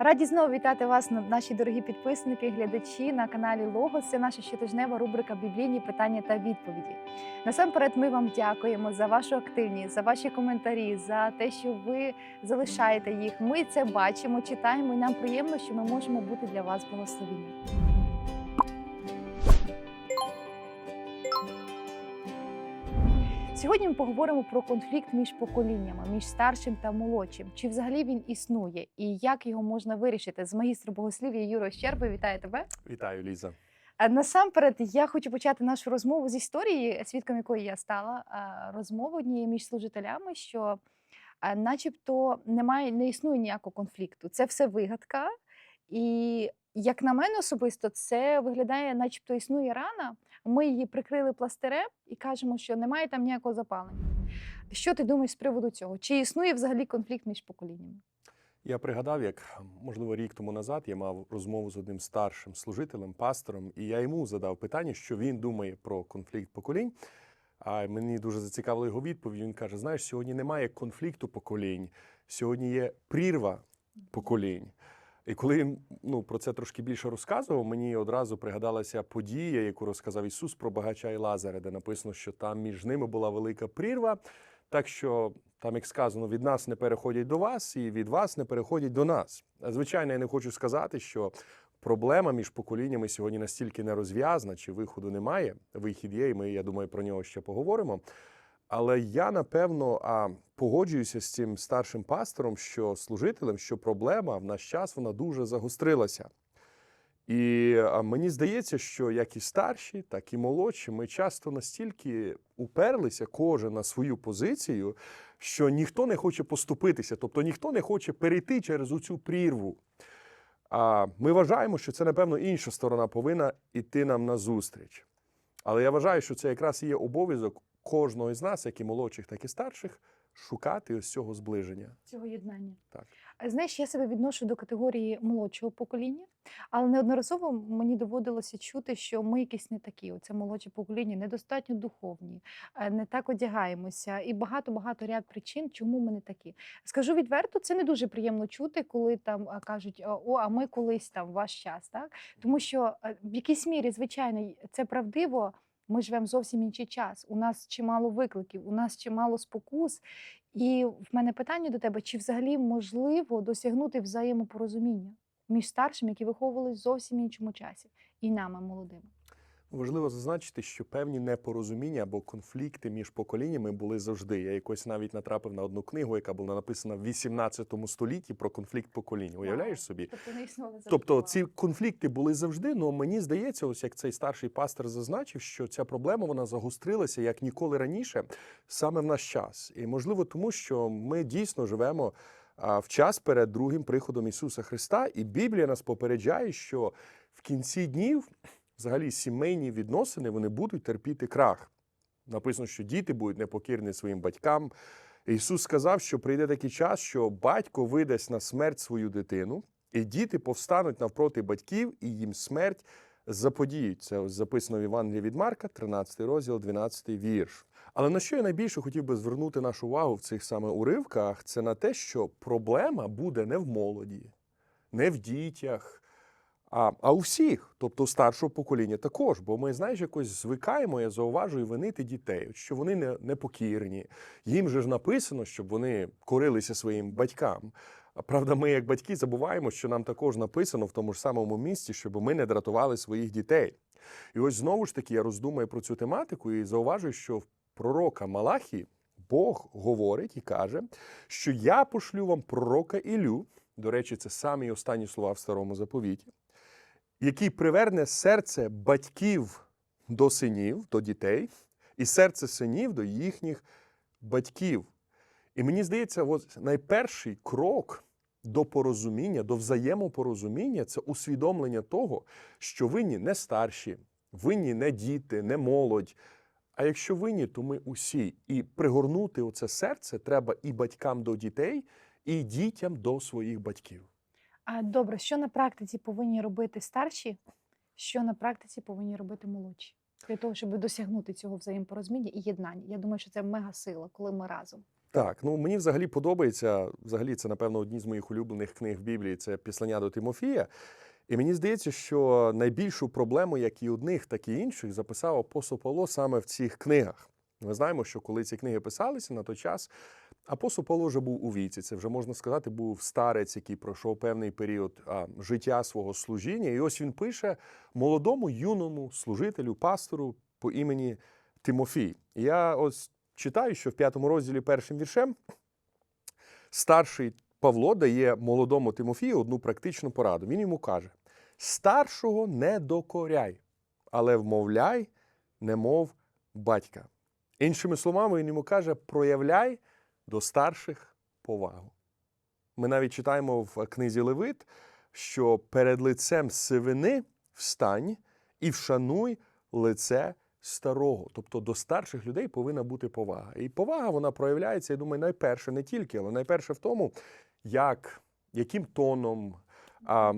Раді знову вітати вас, на- наші дорогі підписники, глядачі на каналі Логос. Це наша щотижнева рубрика Біблійні питання та відповіді. Насамперед, ми вам дякуємо за вашу активність, за ваші коментарі, за те, що ви залишаєте їх. Ми це бачимо, читаємо, і нам приємно, що ми можемо бути для вас благословенням. Сьогодні ми поговоримо про конфлікт між поколіннями, між старшим та молодшим. Чи взагалі він існує і як його можна вирішити? З магістром богослів'я Юрою Щербою вітаю тебе. Вітаю, Ліза. Насамперед, я хочу почати нашу розмову з історії, свідком якої я стала а, розмову однієї між служителями, що начебто немає, не існує ніякого конфлікту. Це все вигадка. І як на мене особисто, це виглядає, начебто існує рана. Ми її прикрили пластирем і кажемо, що немає там ніякого запалення. Що ти думаєш з приводу цього? Чи існує взагалі конфлікт між поколіннями? Я пригадав, як можливо рік тому назад я мав розмову з одним старшим служителем, пастором, і я йому задав питання, що він думає про конфлікт поколінь. А мені дуже зацікавила його відповідь. Він каже: знаєш, сьогодні немає конфлікту поколінь, сьогодні є прірва поколінь. І коли він ну, про це трошки більше розказував, мені одразу пригадалася подія, яку розказав Ісус про багача і Лазаря, де написано, що там між ними була велика прірва. Так що там, як сказано, від нас не переходять до вас, і від вас не переходять до нас. Звичайно, я не хочу сказати, що проблема між поколіннями сьогодні настільки не розв'язана, чи виходу немає. Вихід є, і ми, я думаю, про нього ще поговоримо. Але я напевно а, погоджуюся з цим старшим пастором, що служителем, що проблема в наш час вона дуже загострилася. І мені здається, що як і старші, так і молодші, ми часто настільки уперлися кожен на свою позицію, що ніхто не хоче поступитися, тобто ніхто не хоче перейти через цю прірву. А ми вважаємо, що це, напевно, інша сторона повинна йти нам назустріч. Але я вважаю, що це якраз і є обов'язок кожного із нас, як і молодших, так і старших, шукати ось цього зближення. Цього єднання. Так. Знаєш, я себе відношу до категорії молодшого покоління, але неодноразово мені доводилося чути, що ми якісь не такі. Оце молодше покоління, недостатньо духовні, е, не так одягаємося, і багато багато ряд причин, чому ми не такі. Скажу відверто, це не дуже приємно чути, коли там кажуть, о, а ми колись там ваш час, так тому що е, в якійсь мірі, звичайно, це правдиво. Ми живемо зовсім інший час. У нас чимало викликів, у нас чимало спокус. І в мене питання до тебе: чи взагалі можливо досягнути взаємопорозуміння між старшими, які виховувалися зовсім іншому часі, і нами молодими? Важливо зазначити, що певні непорозуміння або конфлікти між поколіннями були завжди. Я якось навіть натрапив на одну книгу, яка була написана в 18 столітті про конфлікт поколінь. Уявляєш собі? Тобто не існували Тобто ці конфлікти були завжди. але мені здається, ось як цей старший пастор зазначив, що ця проблема вона загострилася як ніколи раніше, саме в наш час. І можливо, тому що ми дійсно живемо в час перед другим приходом Ісуса Христа, і Біблія нас попереджає, що в кінці днів взагалі сімейні відносини вони будуть терпіти крах. Написано, що діти будуть непокірні своїм батькам. Ісус сказав, що прийде такий час, що батько видасть на смерть свою дитину, і діти повстануть навпроти батьків, і їм смерть заподіють. Це записано в Євангелії від Марка, 13 розділ, 12 вірш. Але на що я найбільше хотів би звернути нашу увагу в цих саме уривках, це на те, що проблема буде не в молоді, не в дітях, а, а у всіх, тобто старшого покоління також. Бо ми, знаєш, якось звикаємо, я зауважую, винити дітей, що вони не, непокірні. Їм же ж написано, щоб вони корилися своїм батькам. Правда, ми, як батьки, забуваємо, що нам також написано в тому ж самому місці, щоб ми не дратували своїх дітей. І ось знову ж таки я роздумаю про цю тематику і зауважую, що в пророка Малахі Бог говорить і каже, що я пошлю вам пророка Ілю. До речі, це самі останні слова в старому заповіті, який приверне серце батьків до синів, до дітей, і серце синів до їхніх батьків. І мені здається, от найперший крок до порозуміння, до взаємопорозуміння це усвідомлення того, що винні не старші, винні не діти, не молодь. А якщо винні, то ми усі. І пригорнути оце серце треба і батькам до дітей, і дітям до своїх батьків. А добре, що на практиці повинні робити старші, що на практиці повинні робити молодші? Для того, щоб досягнути цього взаємопорозуміння і єднання. Я думаю, що це мега сила, коли ми разом. Так, ну мені взагалі подобається. Взагалі, це, напевно, одні з моїх улюблених книг в Біблії це післання до Тимофія. І мені здається, що найбільшу проблему, як і одних, так і інших, записав апостол Павло саме в цих книгах. Ми знаємо, що коли ці книги писалися на той час, апостол Павло вже був у віці. Це вже можна сказати, був старець, який пройшов певний період а, життя свого служіння. І ось він пише молодому юному служителю, пастору по імені Тимофій. Я ось читаю, що в п'ятому розділі першим віршем старший Павло дає молодому Тимофію одну практичну пораду. Він йому каже: старшого не докоряй, але вмовляй, немов батька. Іншими словами, він йому каже: проявляй до старших повагу. Ми навіть читаємо в книзі Левит, що перед лицем сивини встань і вшануй лице старого. Тобто до старших людей повинна бути повага. І повага вона проявляється, я думаю, найперше не тільки, але найперше в тому, як, яким тоном,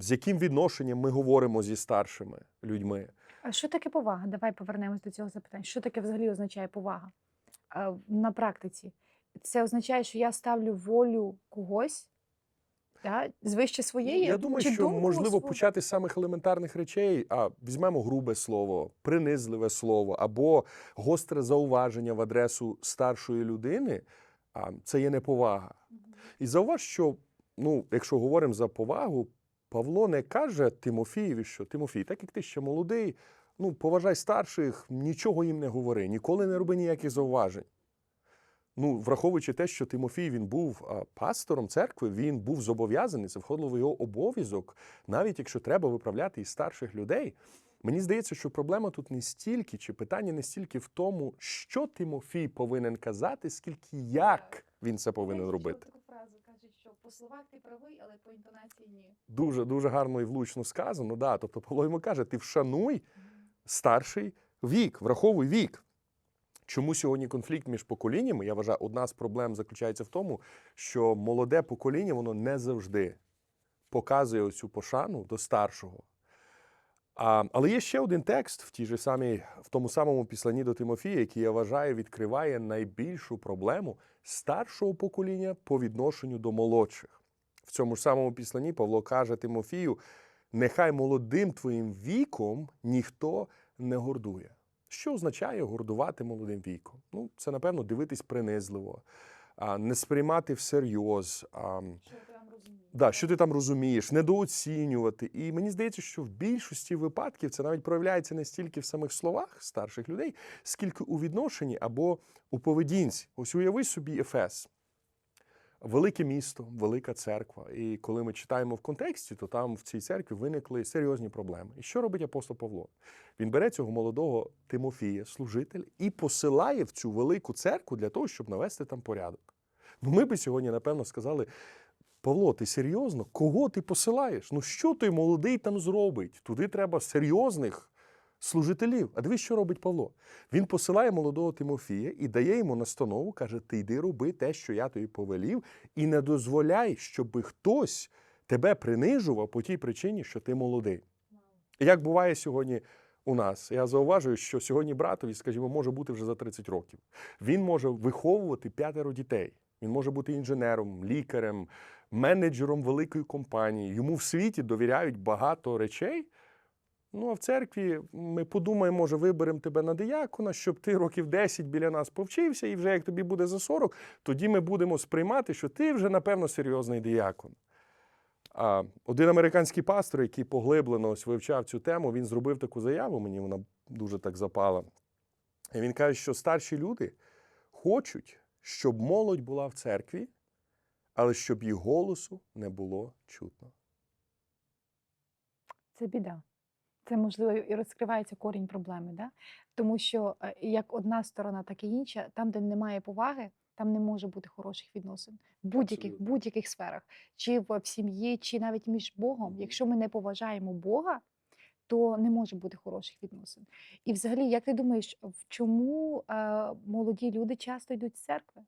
з яким відношенням ми говоримо зі старшими людьми. А що таке повага? Давай повернемось до цього запитання. Що таке взагалі означає повага Е, на практиці? Це означає, що я ставлю волю когось да, звище своєї. Я думаю, чи що думку можливо свою? почати з самих елементарних речей. А візьмемо грубе слово, принизливе слово або гостре зауваження в адресу старшої людини. А це є неповага. І зауваж, що ну, якщо говоримо за повагу, Павло не каже Тимофієві, що Тимофій, так як ти ще молодий, ну поважай старших, нічого їм не говори, ніколи не роби ніяких зауважень. Ну, враховуючи те, що Тимофій він був пастором церкви, він був зобов'язаний, це входило в його обов'язок, навіть якщо треба виправляти і старших людей. Мені здається, що проблема тут не стільки, чи питання не стільки в тому, що Тимофій повинен казати, скільки як він це повинен робити. Що по словах ти правий, але по інтонації ні. Дуже дуже гарно і влучно сказано. Да. Тобто Павло йому каже: ти вшануй старший вік, враховуй вік. Чому сьогодні конфлікт між поколіннями? Я вважаю, одна з проблем заключається в тому, що молоде покоління воно не завжди показує оцю пошану до старшого. А, але є ще один текст в тій же самій, в тому самому післанні до Тимофія, який я вважаю, відкриває найбільшу проблему старшого покоління по відношенню до молодших. В цьому ж самому післанні Павло каже Тимофію: нехай молодим твоїм віком ніхто не гордує. Що означає гордувати молодим віком? Ну, це, напевно, дивитись принизливо, не сприймати всерйоз. Що ти там розумієш? Да, що ти там розумієш, недооцінювати. І мені здається, що в більшості випадків це навіть проявляється не стільки в самих словах старших людей, скільки у відношенні або у поведінці. Ось уяви собі Ефес. Велике місто, велика церква. І коли ми читаємо в контексті, то там в цій церкві виникли серйозні проблеми. І що робить апостол Павло? Він бере цього молодого Тимофія, служителя, і посилає в цю велику церкву для того, щоб навести там порядок. Ну, ми би сьогодні, напевно, сказали: Павло, ти серйозно? Кого ти посилаєш? Ну що той молодий там зробить? Туди треба серйозних служителів. А дивись, що робить Павло. Він посилає молодого Тимофія і дає йому настанову, каже: Ти йди роби те, що я тобі повелів, і не дозволяй, щоб хтось тебе принижував по тій причині, що ти молодий. Як буває сьогодні у нас, я зауважую, що сьогодні братові, скажімо, може бути вже за 30 років. Він може виховувати п'ятеро дітей. Він може бути інженером, лікарем, менеджером великої компанії. Йому в світі довіряють багато речей. Ну, а в церкві ми подумаємо, може, виберемо тебе на диякона, щоб ти років 10 біля нас повчився, і вже як тобі буде за 40, тоді ми будемо сприймати, що ти вже, напевно, серйозний диякон. А один американський пастор, який поглиблено ось вивчав цю тему, він зробив таку заяву, мені вона дуже так запала. І він каже, що старші люди хочуть, щоб молодь була в церкві, але щоб їх голосу не було чутно. Це біда. Це можливо і розкривається корінь проблеми, да? тому що е, як одна сторона, так і інша, там, де немає поваги, там не може бути хороших відносин в будь-яких будь-яких сферах, чи в, в сім'ї, чи навіть між Богом. Якщо ми не поважаємо Бога, то не може бути хороших відносин. І взагалі, як ти думаєш, в чому е, молоді люди часто йдуть з церкви?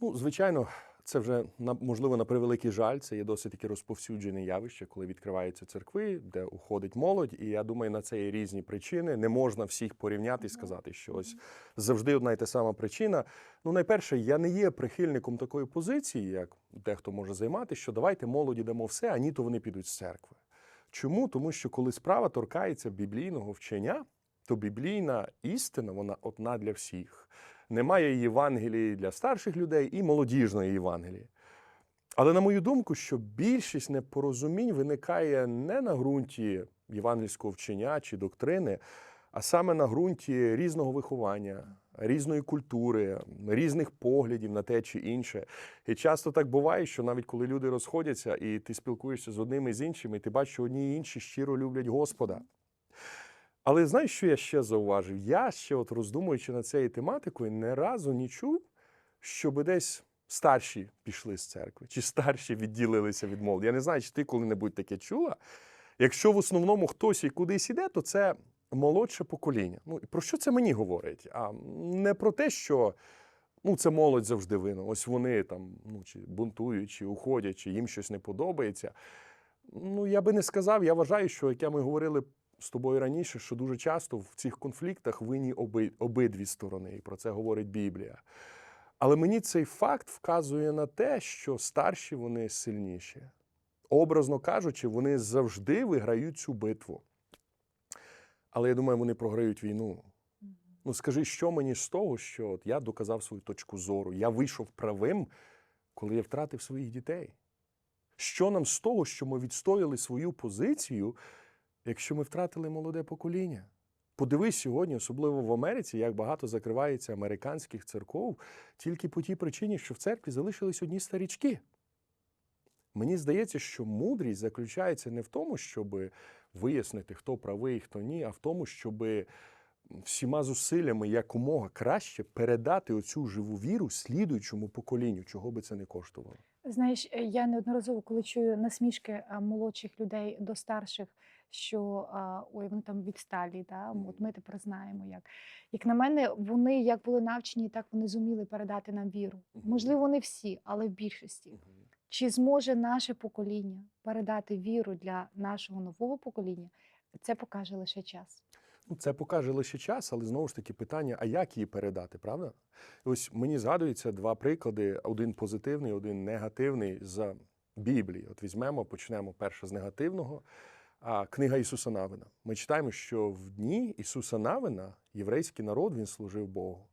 Ну, звичайно, Це вже можливо на превеликий жаль. Це є досить таки розповсюджене явище, коли відкриваються церкви, де уходить молодь. І я думаю, на це є різні причини. Не можна всіх порівняти і сказати, що ось завжди одна й та сама причина. Ну, найперше, я не є прихильником такої позиції, як дехто може займати, що давайте молоді дамо все, а ні, то вони підуть з церкви. Чому? Тому що коли справа торкається біблійного вчення, то біблійна істина вона одна для всіх. Немає Євангелії для старших людей і молодіжної Євангелії. Але на мою думку, що більшість непорозумінь виникає не на ґрунті євангельського вчення чи доктрини, а саме на ґрунті різного виховання, різної культури, різних поглядів на те чи інше. І часто так буває, що навіть коли люди розходяться, і ти спілкуєшся з одними і з іншими, ти бачиш, що одні і інші щиро люблять Господа. Але знаєш, що я ще зауважив? Я ще, от роздумуючи над цією тематикою, не разу не чув, щоб десь старші пішли з церкви, чи старші відділилися від молоді. Я не знаю, чи ти коли-небудь таке чула. Якщо в основному хтось і кудись іде, то це молодше покоління. Ну про що це мені говорить? А не про те, що ну, це молодь завжди винна. Ось вони там ну, чи бунтують, чи уходять, чи їм щось не подобається. Ну, я би не сказав. Я вважаю, що як ми говорили з тобою раніше, що дуже часто в цих конфліктах винні оби, обидві сторони, і про це говорить Біблія. Але мені цей факт вказує на те, що старші вони сильніші. Образно кажучи, вони завжди виграють цю битву. Але я думаю, вони програють війну. Ну, скажи, що мені з того, що от я доказав свою точку зору, я вийшов правим, коли я втратив своїх дітей. Що нам з того, що ми відстояли свою позицію, якщо ми втратили молоде покоління? Подивись сьогодні, особливо в Америці, як багато закривається американських церков тільки по тій причині, що в церкві залишились одні старічки. Мені здається, що мудрість заключається не в тому, щоб вияснити, хто правий, хто ні, а в тому, щоб всіма зусиллями якомога краще передати оцю живу віру слідуючому поколінню, чого би це не коштувало. Знаєш, я неодноразово, коли чую насмішки молодших людей до старших, що а, ой, вони там відсталі, да? от ми тепер знаємо як. Як на мене, вони як були навчені, так вони зуміли передати нам віру. Можливо, не всі, але в більшості. Чи зможе наше покоління передати віру для нашого нового покоління? Це покаже лише час. Ну, це покаже лише час, але знову ж таки питання: а як її передати, правда? Ось мені згадуються два приклади: один позитивний, один негативний з Біблії. От візьмемо, почнемо перше з негативного. А книга Ісуса Навина. Ми читаємо, що в дні Ісуса Навина єврейський народ він служив Богу.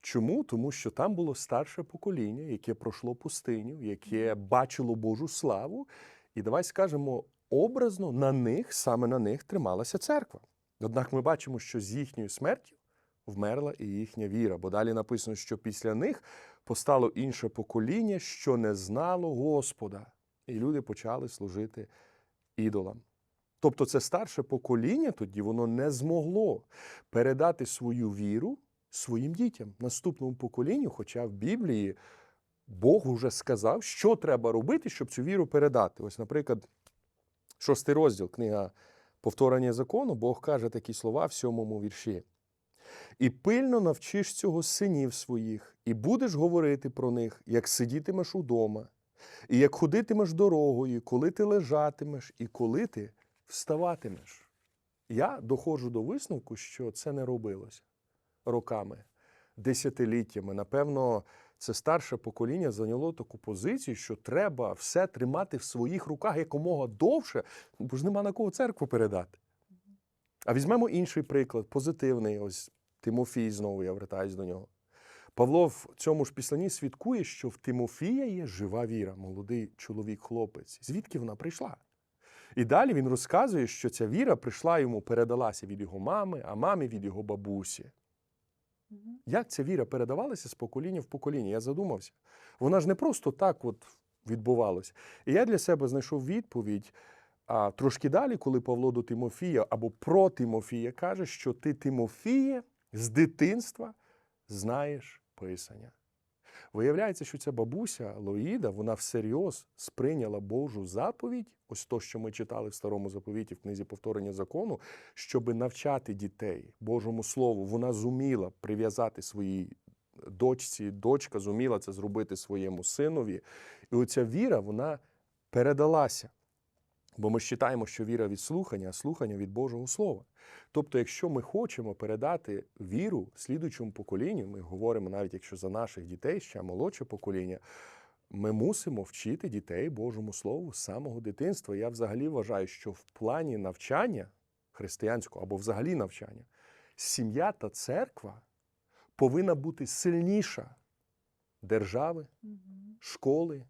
Чому? Тому що там було старше покоління, яке пройшло пустиню, яке бачило Божу славу. І давай скажемо образно на них, саме на них трималася церква. Однак ми бачимо, що з їхньою смертю вмерла і їхня віра, бо далі написано, що після них постало інше покоління, що не знало Господа, і люди почали служити ідолам. Тобто це старше покоління тоді воно не змогло передати свою віру своїм дітям, наступному поколінню, хоча в Біблії Бог вже сказав, що треба робити, щоб цю віру передати. Ось, наприклад, шостий розділ, книга Повторення закону, Бог каже такі слова в сьомому вірші. І пильно навчиш цього синів своїх, і будеш говорити про них, як сидітимеш удома, і як ходитимеш дорогою, коли ти лежатимеш, і коли ти вставатимеш. Я доходжу до висновку, що це не робилося роками, десятиліттями. Напевно, це старше покоління зайняло таку позицію, що треба все тримати в своїх руках якомога довше, бо ж нема на кого церкву передати. А візьмемо інший приклад, позитивний. Ось Тимофій знову я вертаюсь до нього. Павло в цьому ж післанні свідкує, що в Тимофія є жива віра, молодий чоловік-хлопець. Звідки вона прийшла? І далі він розказує, що ця віра прийшла йому, передалася від його мами, а мамі від його бабусі. Як ця віра передавалася з покоління в покоління? Я задумався. Вона ж не просто так от відбувалася. І я для себе знайшов відповідь. А трошки далі, коли Павло до Тимофія або про Тимофія каже, що ти Тимофіє з дитинства знаєш Писання. Виявляється, що ця бабуся Лоїда, вона всерйоз сприйняла Божу заповідь, ось то, що ми читали в старому заповіті в книзі повторення закону, щоб навчати дітей Божому Слову. Вона зуміла прив'язати свої дочці, дочка зуміла це зробити своєму синові. І оця віра, вона передалася. Бо ми вважаємо, що віра від слухання, а слухання від Божого Слова. Тобто, якщо ми хочемо передати віру слідуючому поколінню, ми говоримо навіть якщо за наших дітей, ще молодше покоління, ми мусимо вчити дітей Божому Слову з самого дитинства. Я взагалі вважаю, що в плані навчання християнського або взагалі навчання, сім'я та церква повинна бути сильніша держави, школи,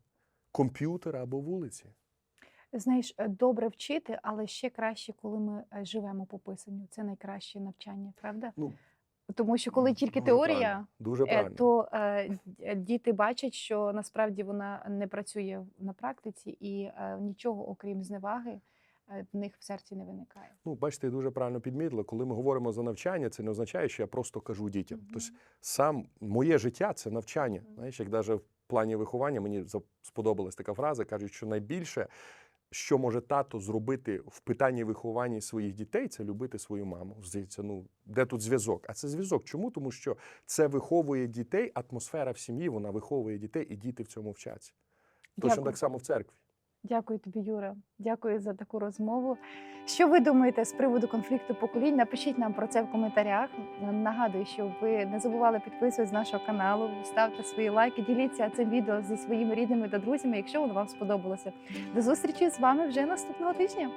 комп'ютера або вулиці. Знаєш, е, добре вчити, але ще краще, коли ми е, живемо по писанню. Це найкраще навчання, правда? Ну, Тому що коли тільки дуже теорія, правильно, дуже е, правильно. то е, діти бачать, що насправді вона не працює на практиці, і е, нічого, окрім зневаги, е, в них в серці не виникає. Ну, бачите, дуже правильно підмітили. Коли ми говоримо за навчання, це не означає, що я просто кажу дітям. Мгм. Тобто сам моє життя це навчання. Мгм. Знаєш, як навіть в плані виховання мені сподобалась така фраза, кажуть, що найбільше, що може тато зробити в питанні виховання своїх дітей, це любити свою маму. Здається, ну де тут зв'язок? А це зв'язок. Чому? Тому що це виховує дітей, атмосфера в сім'ї, вона виховує дітей, і діти в цьому вчаться. Точно Дякую. так само в церкві. Дякую тобі, Юра. Дякую за таку розмову. Що ви думаєте з приводу конфлікту поколінь? Напишіть нам про це в коментарях. Нагадую, що ви не забували підписуватися з нашого каналу, ставте свої лайки, діліться цим відео зі своїми рідними та друзями, якщо воно вам сподобалося. До зустрічі з вами вже наступного тижня.